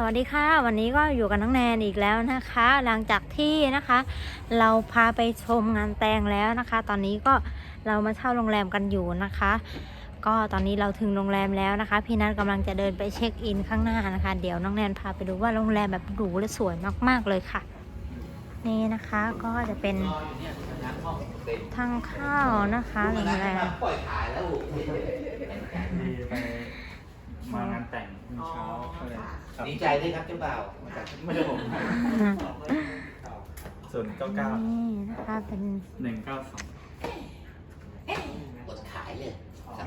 สวัสดีค่ะ วันนี้ก็อยู่กับน้องแนนอีกแล้วนะคะ หลังจากที่นะคะ เราพาไปชมงานแต่งแล้วนะคะ ตอนนี้ก็เรามาเช่าโรงแรมกันอยู่นะคะ ก็ตอนนี้เราถึงโรงแรมแล้วนะคะ พี่นัทกำลังจะเดินไปเช็คอินข้างหน้านะคะ เดี๋ยวน้องแนนพาไปดูว่าโรงแรมแบบหรูและสวยมากๆเลยค่ะ นี่นะคะก็จะเป็นทางเข้านะคะโรงแรม ปล่อยขายแล้ว ดีไปมางานแต่งเมื่อเช้าก็เลยครับ ดีใจด้วยครับเจ้าบ่าวไม่ใช่ผม ส่วนเก้าเก้านี่นะคะเป็นหนึ่งเก้าสองกดขายเลยครับ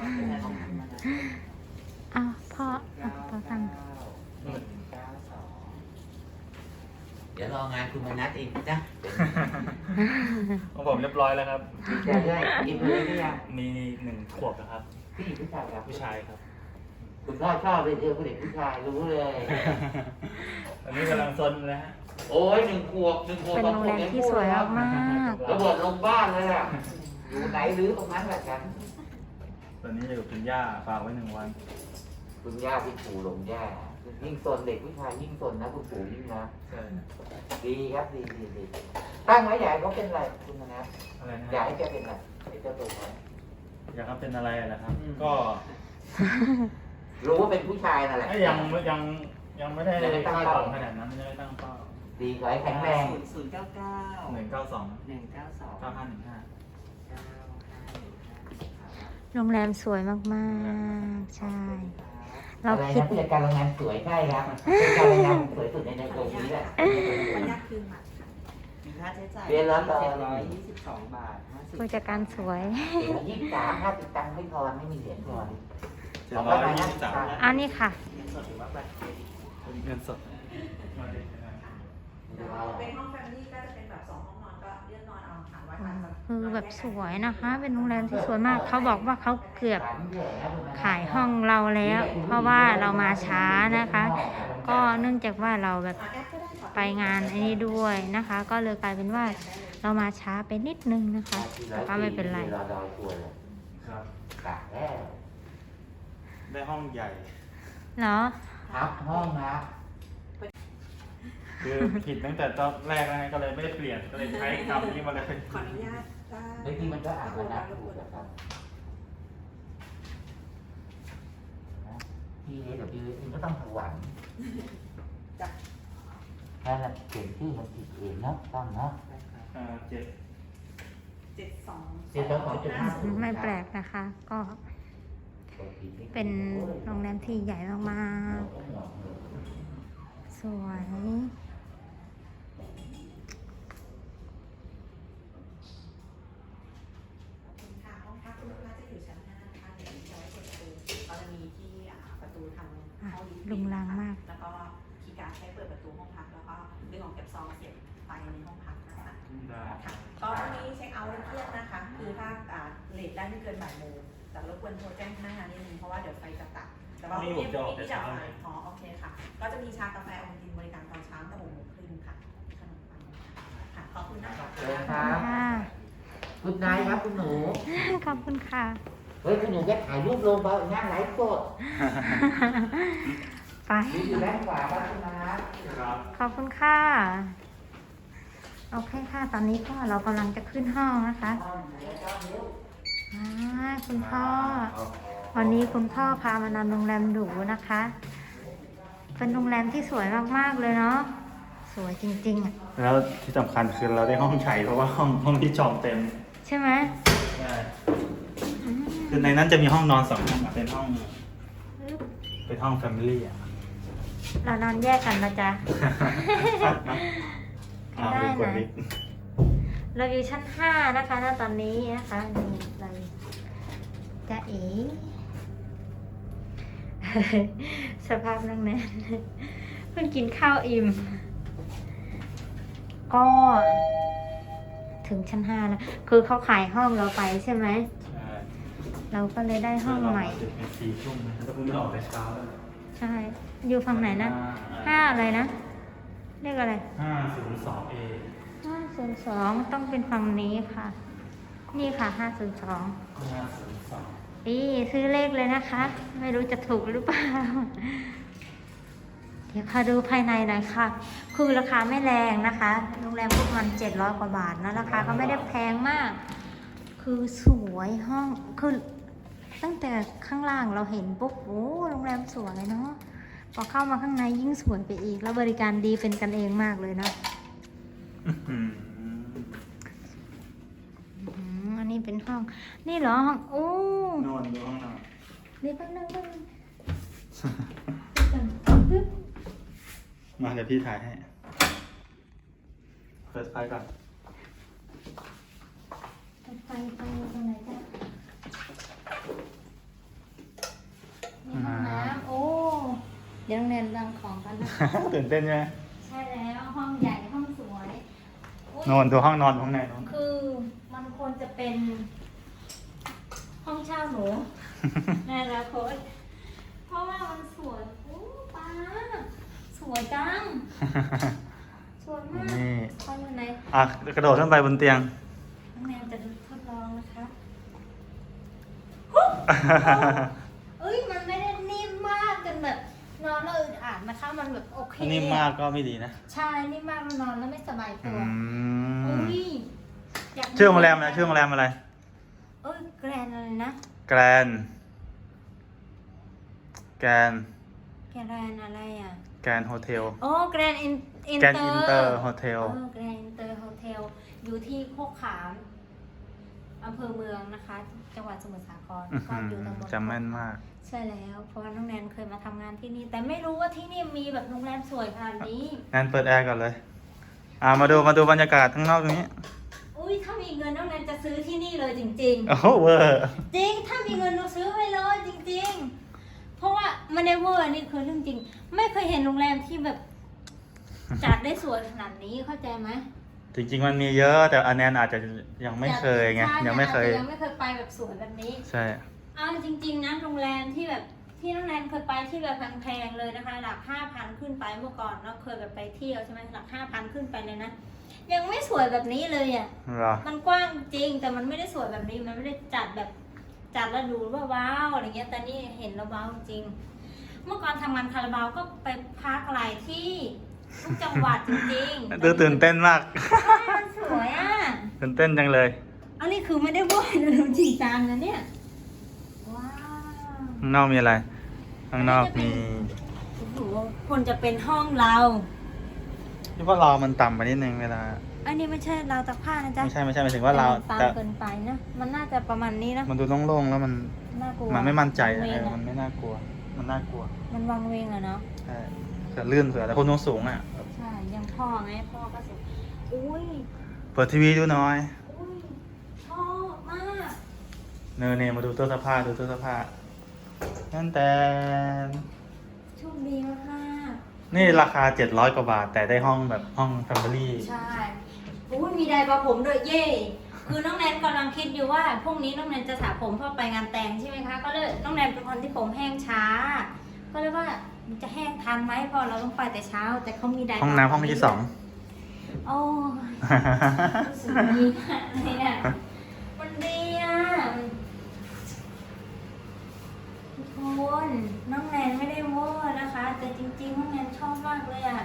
อ้าวพ่อเอาพ่อฟังเดี๋ยวรองานคุณมานัดเองนะของผมเรียบร้อยแล้วครับใช่ใช่กินเลยหรือยังมีหนึ่งขวบนะครับผู้หญิงผู้ชายครับผู้ชายครับ คุณพ่อชอบเลยเดียวผู้เด็กผู้ชายรู้เลยอันนี้กำลังซนเลยฮะโอ้ยหนึ่งขวบหนึ่งขวบเป็นสองโรงขแรวบมยังที่พูดสวยแล้วมากระเบิดลงบ้านเลยอะอยู่ไหนรื้อตรงนั้นแหละกันตอนนี้อยู่กับคุณย่าฝากไว้หนึ่งวัน คุณย่าพี่ปู่หลงย่ายิ่งสนเด็กผู้ชายยิ่งสนนะคุณปู่ยิ่งนะใช่ ดีครับดีดีดีตั้งไว้ใหญ่เขาเป็นอะไรคุณมานัดอะไรนะอยากฮะให้แกเป็นอะไรไอ้เจ้าตัวน้อยอยากให้เป็นอะไรนะครับอืมก็ รู้ว่าเป็นผู้ชายนั่นแหละเอ้ยยังยังยังไม่ได้ยังไม่ตั้งคาดเป้าหวังขนาดนั้นยังไม่ได้ตั้งเป้าดีขอให้แข็งแรงศูนย์เก้าเก้าหนึ่งเก้าสองหนึ่งเก้าสองเก้าห้าหนึ่งห้าเก้าห้าหนึ่งห้าโรงแรมสวยมากๆ ใช่ เราอะไรคิด นะผู้จัดการโรงงานสวยใช่ครับผู้จัดการโรงงานสวยสุดในในตรงนี้แหละ ขออนุญาตคืนบัตรค่ะมีค่าใช้จ่ายเดือนละต่อเจ็ดร้อยยี่สิบสองบาทห้าสิบผู้จัดการสวย ยี่สิบสามห้าสิบตังค์ไม่ทอนไม่มีเหรียญทอ นเจ็ดร้อยยี่สิบสามอันนี้ค่ะเงินสดหรือว่าบัตรเครดิตเงินสดเป็นห้องแฟมิลี่ก็จะเป็นแบบสองห้องนอนก็เลือกนอนเอาค่ะว่าทางแบบคือแบบสวยนะคะ เป็นโรงแรมที่สวยมาก เขาบอกว่าเขาเกือบขายห้องเราแล้ว เพราะว่าเรามาช้านะคะ ก็เนื่องจากว่าเราแบบแอปก็ได้ค่ะไปงานไอ้นี้ด้วยนะคะ ก็เลยกลายเป็นว่าเรามาช้าไปนิดนึงนะคะ แต่ก็ไม่เป็นไร ได้ห้องใหญ่ เหรอ ครับห้องนะคือผิดตั้งแต่ตอนแรกนะก็เลยไม่ได้เปลี่ยนก็เลยใช้คำนี้มาเลยขออนุญาตได้บางทีมันก็อ่านมานับถูกนะครับพี่เดี๋ยวพี่เองก็ต้องหวังจ้ะถ้าเราเขียนชื่อมันผิดเองเนาะต้องเนาะอ่าเจ็ดเจ็ดสองเจ็ดสองสองจุดห้าไม่แปลกนะคะ ก็ เป็นโรงแรมที่ใหญ่มากๆ สวย ค่ะห้องพักคุณลูกค้าจะอยู่ชั้นห้านะคะเดี๋ยวจะไว้เปิดประตูก็จะมีที่อ่าประตูทางเข้าลิฟต์ลุงลังมาก แล้วก็คีย์การ์ดใช้เปิดประตูห้องพักแล้วก็ดึงออกเก็บซองเสียบไปในห้องพักนะคะ ได้ ค่ะก็วันนี้เช็คเอาท์เที่ยงนะคะ คือถ้าอ่าเลทได้ไม่เกินบ่ายโมง แต่รบกวนโทรแจ้งพนักงานนิดนึงเพราะว่าเดี๋ยวไฟจะตัด แต่ว่านี่ผมจะออกแต่ที่เช้าไฟเลย อ๋อโอเคค่ะ ก็จะมีชากาแฟโอวัลตินบริการตอนเช้าตั้งแต่หกโมงครึ่งค่ะขนมปังค่ะ ขอบคุณนะคะเชิญครับ ค่ะคุณนายครับคุณหนู ขอบคุณค่ะ เฮ้ยคุณหนูก็ถ่ายรูปลงไปงานไลฟ์สดไป ดูอยู่ด้านขวาครับคุณนาครับ ขอบคุณค่ะ โอเคค่ะ ตอนนี้ก็เรากำลังจะขึ้นห้องนะคะอ่า คุณพ่อ วันนี้คุณพ่อพามานอนโรงแรมหรูนะคะ เป็นโรงแรมที่สวยมากๆเลยเนาะ สวยจริงๆอะ แล้วที่สำคัญคือเราได้ห้องใหญ่เพราะว่าห้องห้องที่จองเต็มใช่ไหมใช่อืมคือในนั้นจะมีห้องนอนสองห้องอะเป็นห้อง เป็นห้องแฟมิลี่อะเรานอนแยกกันนะจ๊ะอ่าเป็นคนลิฟต์ เราอยู่ชั้นห้านะคะณตอนนี้นะคะนี่เราจะเอ๋สภาพนั่งแน่นเพิ่งกินข้าวอิ่ม ก็ถึงชั้นห้าแล้ว คือเขาขายห้องเราไปใช่ไหมใช่เราก็เลยได้ห้องใหม่เราาถึงเป็นสี่ทุ่มนะแล้วเพิ่งออกแต่เช้าแล้วใช่ อยู่ฝั่งไหนนะห้าอะไรนะ เรียกอะไร ห้าศูนย์สองเอ ห้าศูนย์สองต้องเป็นฝั่งนี้ค่ะ นี่ค่ะห้าศูนย์สองห้าศูนย์สองนี่ซื้อเลขเลยนะคะ ไม่รู้จะถูกหรือเปล่า เดี๋ยวพาดูภายในหน่อยค่ะ คือราคาไม่แรงนะคะ โรงแรมพวกมันเจ็ดร้อยกว่าบาทนะราคาก็ไม่ได้แพงมาก คือสวยห้อง คือตั้งแต่ข้างล่างเราเห็นปุ๊บโอ้โรงแรมสวยเนาะพอเข้ามาข้างในยิ่งสวยไปอีก แล้วบริการดีเป็นกันเองมากเลยนะ อื้อหืออืมอันนี้เป็นห้อง นี่เหรอห้องโอ้นอนดูห้องนอนนี่แป๊บนึงแป๊บนึงมาเดี๋ยวพี่ถ่ายให้เปิดไฟก่อนไฟไฟตรงไหนจ๊ะนี่ห้องน้ำโอ้เดี๋ยวโรงเรียนรังของกันนะ ตื่นเต้นใช่ไหม ใช่แล้วห้องใหญ่ห้องสวยอุ๊ย นอนดูห้องนอนข้างในนู้นคือมันควรจะเป็นห้องเช่าหนูในอนาคตเพราะว่ามันสวยโอ้ป้าสวยจังสวยมากนี่ห้องอยู่ไหนอะกระโดดขึ้นไปบนเตียงน้องแนวจะทดลองนะคะ ถ้านิ่มมากก็ไม่ดีนะ ใช่นิ่มมากแล้วนอนแล้วไม่สบายอืตัวม อุ้ยยากชื่อโรงแรมอะไรชื่อโรงแรมอะไร เอ้ยแกรนอะไรนะ แกรน แกรน แกรนอะไรอะ แกรนโฮเทล โอ้แกรนอินอินแกรนเตออิร์นเตอร์โฮเทลเออแกรนอินเตอร์โฮเทลอยู่ที่โคกขามอำเภอเมืองนะคะ จังหวัดสมุทรสาครอื้อก็หืออยู่ตำบลจำแม่นมาก ใช่แล้ว เพราะว่าน้องแนนเคยมาทำงานที่นี่ แต่ไม่รู้ว่าที่นี่มีแบบโรงแรมสวยขนาดนี้งั้นเปิดแอร์ก่อนเลย อ่ามาดูมาดูบรรยากาศข้างนอกนี้ อุ้ยถ้ามีเงินน้องแนนจะซื้อที่นี่เลยจริงโอ้โหเวอร์ๆจริง ถ้ามีเงินเราซื้อไปเลยจริง ๆ เพราะว่ามันได้เวอร์นี่คือเรื่องจริง ไม่เคยเห็นโรงแรมที่แบบจัดได้สวยขนาดนี้เข้าใจไหมจริงๆมันมีเยอะแต่อันแนนอาจจะยังไม่เคยไง ใช่ยังไม่เคย อาจจะยังไม่เคยไปแบบสวยแบบนี้ ใช่ เอาจริง ๆนะโรงแรมที่แบบที่น้องแนนเคยไปที่แบบแพงๆเลยนะคะ หลักห้าพันขึ้นไปเมื่อก่อนเราเคยแบบไปเที่ยวใช่ไหมหลักห้าพันขึ้นไปเลยนะยังไม่สวยแบบนี้เลยอะเหรอมันกว้างจริงแต่มันไม่ได้สวยแบบนี้มันไม่ได้จัดแบบจัดแล้วดูว่าว้าวอะไรเงี้ยแต่นี่เห็นแล้วว้าวจริง เมื่อก่อนทำงานคาราบาวก็ไปพักหลายที่ทุกจังหวัดจริงๆดูตื่นเต้นมากใช่มันสวยอะตื่นเต้นจังเลยอันนี้คือไม่ได้ว่านะดูจริงจังนะเนี่ยว้าว ข้างนอกมีอะไร ข้างนอกมีโอ้โหควรจะเป็นห้องเรา ที่ว่าเรา มันต่ำไปนิดนึงเวลา อันนี้ไม่ใช่เราวตักผ้านะจ๊ะไม่ใช่ไม่ใช่หมายถึงว่าเราตามแต่เกินไปนะ มันน่าจะประมาณนี้นะ มันดูโล่งๆแล้วมันน่ากลัวมันไม่มั่นใจวัอะงเวเองออะมันไม่น่ากลัว มันน่ากลัวมันวังเวงอะเนาะ ใช่เสือลื่นเสือแต่คนสูงๆอะ ใช่ ยังพ่อไงพ่อก็สุดอุ้ย เปิดทีวีดูหน่อยอุ้ยชอบมาก เนอเนมาดูตู้เสื้อผ้าดูตู้เสื้อผ้า นั่นแต่โชคดีมากนี่ราคา 700 กว่าบาท แต่ได้ห้องแบบห้องแฟมิลี่ๆใช่อุ้ยมีไดร์ประผมด้วยเย่คือน้องแนนกำลังคิดอยู่ว่าพรุ่งนี้น้องแนนจะสระผมเพื่อไปงานแต่งใช่ไหมคะ ก็เลยน้องแนนเป็นคนที่ผมแห้งช้า ก็เลยว่ามันจะแห้งทันไหมเพอเราต้องไปแต่เช้า แต่เขามีไดร์ห้องน้ำห้องที่สอง โอ้ยรู้สึกดีมากเลยอะมันดีอะทุก คน น้องแนนไม่ได้เวอร์นะคะ แต่จริงๆน้องแนนชอบมากเลยอะ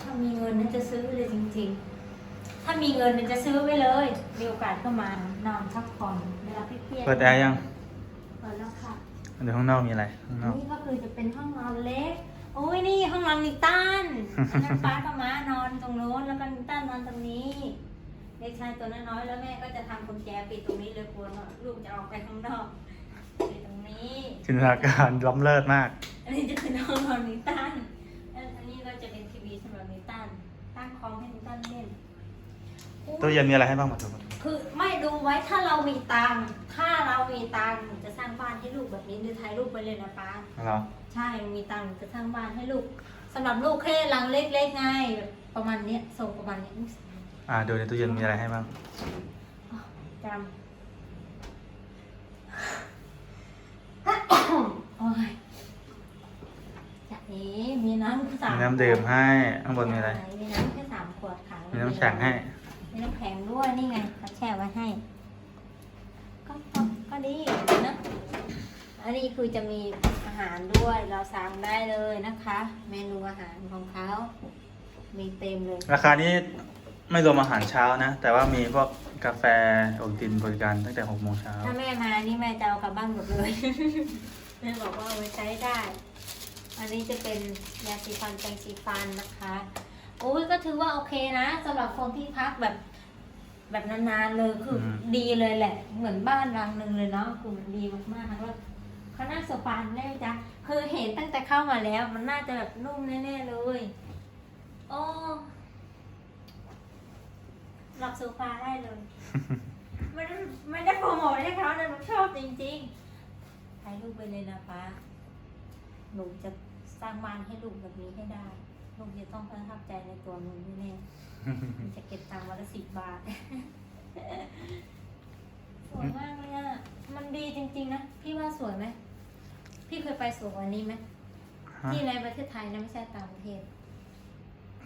ถ้ามีเงินน่าจะซื้อเลยจริง ๆ ถ้ามีเงินน่าจะซื้อไว้เลยมีโอกาสก็มานอนพักผ่อนเวลาพี่เพียเปิดแอร์ยังเปิดแล้วค่ะเดี๋ยวข้างนอกมีอะไรข้างนอกนี่ก็คือจะเป็นห้องนอนเล็กโอ้ยนี่ห้องนอนนิตันอันนั้นป้ากับม้านอนตรงโน้นแล้วก็นิตันนอนตรงนี้เด็กชายตัวน้อยๆแล้วแม่ก็จะทำกุญแจปิดตรงนี้เลยกลัวลูกจะออกไปข้างนอกปิดตรง นี้ จินตนาการล้ำเลิศมาก อันนี้จะเป็นห้องนอนนิตันแล้วอันนี้ก็จะเป็นทีวีสำหรับนิตันตั้งคอมให้นิตันเล่นตู้เย็นมีอะไรให้บ้างมาดูมาดูคือไม่ดูไว้ถ้าเรามีตังค์ถ้าเรามีตังค์หนูจะสร้างบ้านให้ลูกแบบนี้หรือถ่ายรูปไปเลยนะป้า เหรอใช่มีตังค์จะสร้างบ้านให้ลูกสำหรับลูกแค่หลังเล็กๆไงแบบประมาณเนี้ยส่งประมาณเนี้ยอุ๊ยอ่าดูในตู้เย็นมีอะไรให้บ้างจำ โอ้ ยจะเอ๋มีน้ำสามมีน้ำดื่มให้ ข้างบนมีอะไร มีน้ำแค่สามขวดค่ะมีน้ำแข็งให้ มีน้ำแข็งด้วยนี่ไงเขาแช่ไว้ให้ ก็ก็ก็ดีนะอันนี้คือจะมีอาหารด้วยเราสั่งได้เลยนะคะ เมนูอาหารของเขา มีเต็มเลยราคานี้ไม่รวมอาหารเช้านะ แต่ว่ามีพวกกาแฟโอวัลตินบริการตั้งแต่หกโมงเช้า ถ้าแม่มานี่แม่จะเอากลับบ้านหมดเลยแม่บอกว่าเอาไว้ใช้ได้ อันนี้จะเป็นยาสีฟันแปรงสีฟันนะคะโอ้ยก็ถือว่าโอเคนะสำหรับคนที่พักแบบแบบนานๆเลยคืออม ดีเลยแหละ เหมือนบ้านรังหนึ่งเลยเนาะคือมันดีมากๆแล้วเขาน่าโซฟาได้ไหมจ๊ะคือเห็นตั้งแต่เข้ามาแล้ว มันน่าจะแบบนุ่มแน่ๆเลยโอ้หลับโซฟาได้เลย ไม่ได้ไม่ได้โปรโมทให้เขานะหนูชอบจริงๆ ถ่ายรูปไปเลยนะป้าหนูจะสร้างบ้านให้ลูกแบบนี้ให้ได้ ลูกจะต้องประทับใจในตัวหนูแน่ๆมันจะเก็บตังค์วันละสิบบาท สวยมากเลยอะ มันดีจริง ๆ นะ พี่ว่าสวยไหม พี่เคยไปสวยกว่านี้ไหม ฮะที่ในประเทศไทยนะไม่ใช่ต่างประเทศ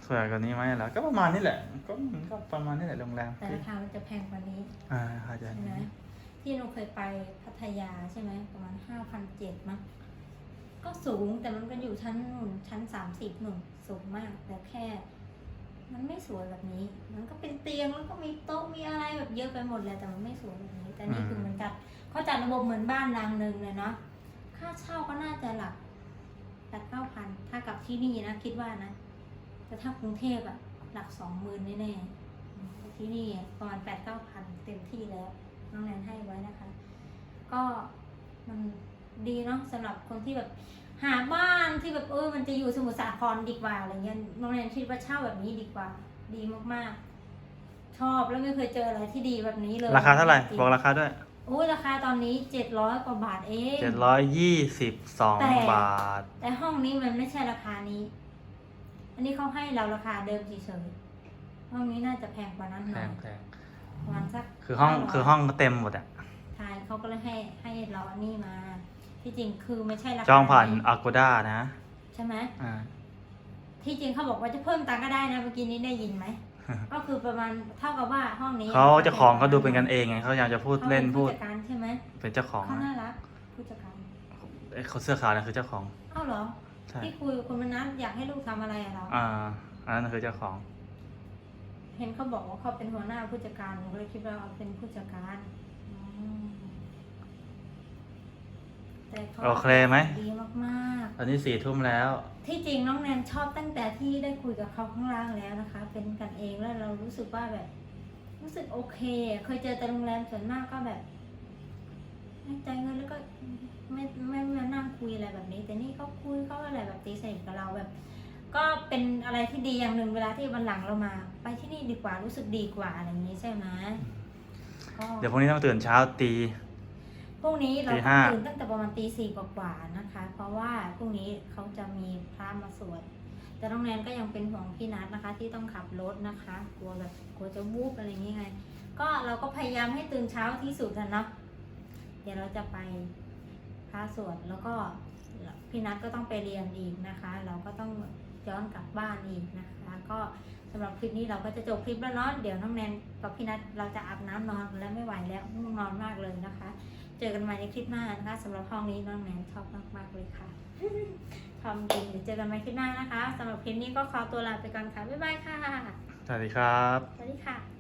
สวยกว่านี้ไหมล่ะก็ประมาณนี้แหละ ก็มันก็ประมาณนี้แหละโรงแรมแต่ราคามันจะแพงกว่านี้ อ่าอาจจะใช่ไหม ที่หนูเคยไปพัทยาใช่ไหมประมาณห้าพันเจ็ดมั้งก็สูงแต่มันก็อยู่ชั้นนู่นชั้นสามสิบหนุ่นสูงมากแต่แค่ มันไม่สวยแบบนี้ มันก็เป็นเตียงแล้วก็มีโต๊ะมีอะไรแบบเยอะไปหมดเลยแต่มันไม่สวยแบบนี้ แต่นี่คือมันจัดเขาจัดระบบเหมือนบ้านรางหนึ่งเลยเนาะค่าเช่าก็น่าจะหลักแปดเก้าพันถ้ากับที่นี่นะคิดว่านะแต่ถ้ากรุงเทพอะหลักสองหมื่นแน่ๆที่นี่ประมาณแปดเก้าพันเต็มที่แล้ว น้องแนนให้ไว้นะคะ ก็มันดีเนาะสำหรับคนที่แบบหาบ้านที่แบบเออมันจะอยู่สมุทรสาครดีกว่าอะไรเงี้ยน้องแนนคิดว่าเช่าแบบนี้ดีกว่า ดีมากๆ ชอบแล้วไม่เคยเจออะไรที่ดีแบบนี้เลยราคาเท่าไหร่จงๆบอกราคาด้วยโอ้ยราคาตอนนี้เจ็ดร้อยกว่าบาทเองเจ็ดร้อยยี่สิบสองแต่บาท แต่ห้องนี้มันไม่ใช่ราคานี้ อันนี้เขาให้เราราคาเดิมเฉยๆห้องนี้น่าจะแพงกว่านั้นหแพน่อยงแพง ประมาณสักคือห้อง500คือห้องก็เต็มหมดอะใช่เขาก็เลยให้ให้เราอันนี้มา ที่จริงคือไม่ใช่ราคาจองผ่านนี้ Agoda นะใช่ไหมอ่า ที่จริงเขาบอกว่าจะเพิ่มตังค์ก็ได้นะเมื่อกี้นี้ได้ยินไหม ก็คือประมาณเท่ากับว่าห้องนี้เขาเจ้าของเขาดูเป็นกันเองไงเขาอยากจะพูดขาเล่นป็พูดผู้จัดการใช่ไหมเป็นเจ้าของเขานะน่ารักผู้จัดการเอ้ยเขาเสื้อขาวนะคือเจ้าของ เอ้าเหรอ ใช่ ที่คุยกับคุณมนัสอยากให้ลูกทำอะไรอะเรา อ่าอันนั้นคือเจ้าของ เห็นเขาบอกว่าเขาเป็นหัวหน้าผู้จัดการหนูก็เลยคิดว่าเขาเป็นผู้จัดการอืมแต่ขาโอเคไหม ดีมากๆตอนนี้สี่ทุ่มแล้วที่จริงน้องแนนชอบตั้งแต่ที่ได้คุยกับเขาข้างล่างแล้วนะคะ เป็นกันเองแล้วเรารู้สึกว่าแบบ รู้สึกโอเค เคยเจอแต่โรงแรมส่วนมากก็แบบให้จ่ายเงินแล้วก็ไม่ไม่ไม่มานั่งคุยอะไรแบบนี้ แต่นี่เขาคุยเขาอะไรแบบตีสนิทกับเราแบบ ก็เป็นอะไรที่ดีอย่างหนึ่งเวลาที่วันหลังเรามา ไปที่นี่ดีกว่ารู้สึกดีกว่าอะไรอย่างนี้ใช่ไหมก็เดี๋ยวพรุ่งนี้ต้องตื่นเช้าตี พรุ่งนี้เราตีต้อห้างตื่นตั้งแต่ประมาณตีสี่กว่าๆนะคะ เพราะว่าพรุ่งนี้เขาจะมีพระมาสวดแต่น้องแนนก็ยังเป็นห่วงพี่นัทนะคะ ที่ต้องขับรถนะคะกลัวแบบกลัวจะวูบอะไรอย่างเงี้ยไง ก็เราก็พยายามให้ตื่นเช้าที่สุดนะเนาะเดี๋ยวเราจะไปพระสวดแล้วก็พี่นัทก็ต้องไปเรียนอีกนะคะ เราก็ต้อง ย้อนกลับบ้านอีกนะคะก็สำหรับคลิปนี้เราก็จะจบคลิปแล้วเนาะเดี๋ยวน้องแนนกับพี่นัทเราจะอาบน้ำนอนกันแล้วไม่ไหวแล้วง่วงนอนมากเลยนะคะ เจอกันใหม่ในคลิปหน้านะคะสำหรับห้องนี้น้องแนนชอบมากๆเลยค่ะทำจริงเดี๋ยวเจอกันใหม่คลิปหน้านะคะสำหรับคลิปนี้ก็ขอตัวลาไปก่อนค่ะบ๊ายบายค่ะสวัสดีครับสวัสดีค่ะ